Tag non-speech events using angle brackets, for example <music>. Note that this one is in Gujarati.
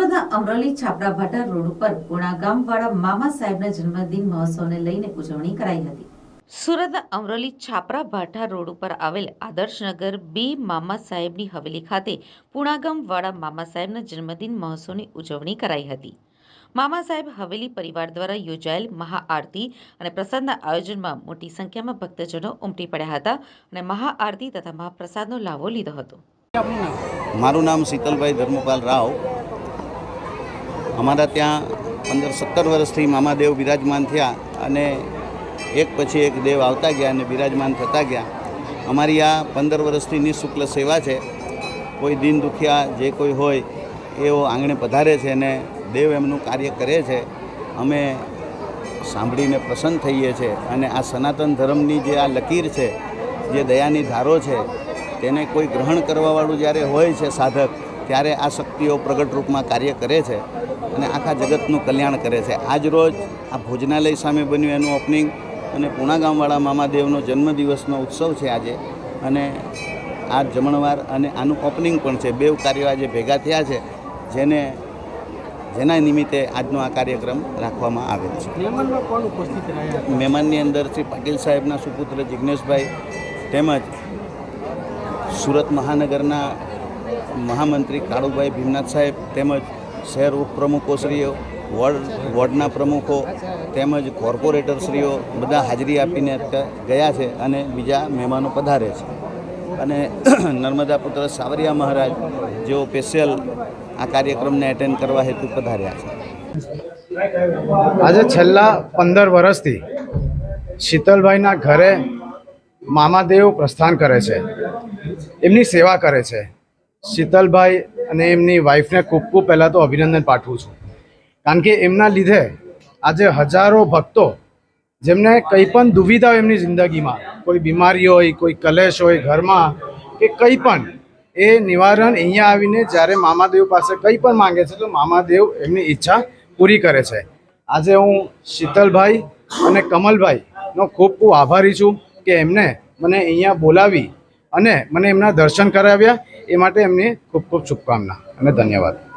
સુરતના અમરોલી છાપરા ભાટા રોડ ઉપર પુણા ગામવાળા મામા સાહેબના જન્મદિન મહોત્સવને લઈને ઉજવણી કરાઈ હતી. સુરત અમરોલી છાપરા ભાઠા રોડ ઉપર આવેલ આદર્શનગર બી મામા સાહેબની હવેલી ખાતે પુણાગામવાળા મામા સાહેબના જન્મદિન મહોત્સવની ઉજવણી કરાઈ હતી. મામા સાહેબ હવેલી પરિવાર દ્વારા યોજાયેલ મહાઆરતી અને પ્રસાદના આયોજનમાં મોટી સંખ્યામાં ભક્તજનો ઉમટી પડ્યા હતા અને મહાઆરતી તથા મહાપ્રસાદનો લાભો લીધો હતો. મારું નામ શીતલભાઈ ધર્મપાલ રાવ. અમારા ત્યાં પંદર સત્તર વર્ષથી મામાદેવ બિરાજમાન થયા અને એક પછી એક દેવ આવતા ગયા અને બિરાજમાન થતા ગયા. અમારી આ પંદર વર્ષથી નિઃશુલ્ક સેવા છે. કોઈ દિન દુખિયા જે કોઈ હોય એઓ આંગણે પધારે છે અને દેવ એમનું કાર્ય કરે છે. અમે સાંભળીને પ્રસન્ન થઈએ છીએ અને આ સનાતન ધર્મની જે આ લકીર છે, જે દયાની ધારો છે, તેને કોઈ ગ્રહણ કરવાવાળું જ્યારે હોય છે સાધક, ત્યારે આ શક્તિઓ પ્રગટ રૂપમાં કાર્ય કરે છે. અને આખા જગતનું કલ્યાણ કરે છે. આજ રોજ આ ભોજનાલય સામે બન્યું એનું ઓપનિંગ અને પૂણા ગામવાળા મામાદેવનો જન્મદિવસનો ઉત્સવ છે આજે. અને આ જમણવાર અને આનું ઓપનિંગ પણ છે. બેવ કાર્યો આજે ભેગા થયા છે જેને જેના નિમિત્તે આજનો આ કાર્યક્રમ રાખવામાં આવેલ છે? મહેમાનની અંદર શ્રી પાટીલ સાહેબના સુપુત્ર જિજ્ઞેશભાઈ તેમજ સુરત મહાનગરના મહામંત્રી કાળુભાઈ ભીમનાથ સાહેબ તેમજ શહેર ઉપપ્રમુખોશ્રીઓ વોર્ડ વોર્ડના પ્રમુખો તેમજ કોર્પોરેટરશ્રીઓ બધા હાજરી આપીને ગયા છે અને બીજા મહેમાનો પધારે છે. અને <clears throat> નર્મદા પુત્ર સાવરિયા મહારાજ જેઓ સ્પેશિયલ આ કાર્યક્રમને એટેન્ડ કરવા હેતુ પધાર્યા છે. આજે છેલ્લા પંદર વર્ષથી શીતલભાઈના ઘરે મામાદેવ પ્રસ્થાન કરે છે. એમની સેવા કરે છે. શીતલભાઈ અને એમની વાઈફને ખૂબ ખૂબ પહેલાં તો અભિનંદન પાઠવું છું. કારણ કે એમના લીધે આજે હજારો ભક્તો જેમને કંઈ પણ દુવિધા હોય એમની જિંદગીમાં, કોઈ બીમારી હોય, કોઈ કલેશ હોય ઘરમાં, કે કંઈ પણ, એ નિવારણ અહીંયા આવીને જ્યારે મામાદેવ પાસે કંઈ પણ માંગે છે તો મામાદેવ એમની ઈચ્છા પૂરી કરે છે. આજે હું શીતલભાઈ અને કમલભાઈનો ખૂબ ખૂબ આભારી છું કે એમને મને અહીંયા બોલાવી અને મને એમના દર્શન કરાવ્યા. એ માટે એમની ખૂબ ખૂબ શુભકામના અને ધન્યવાદ.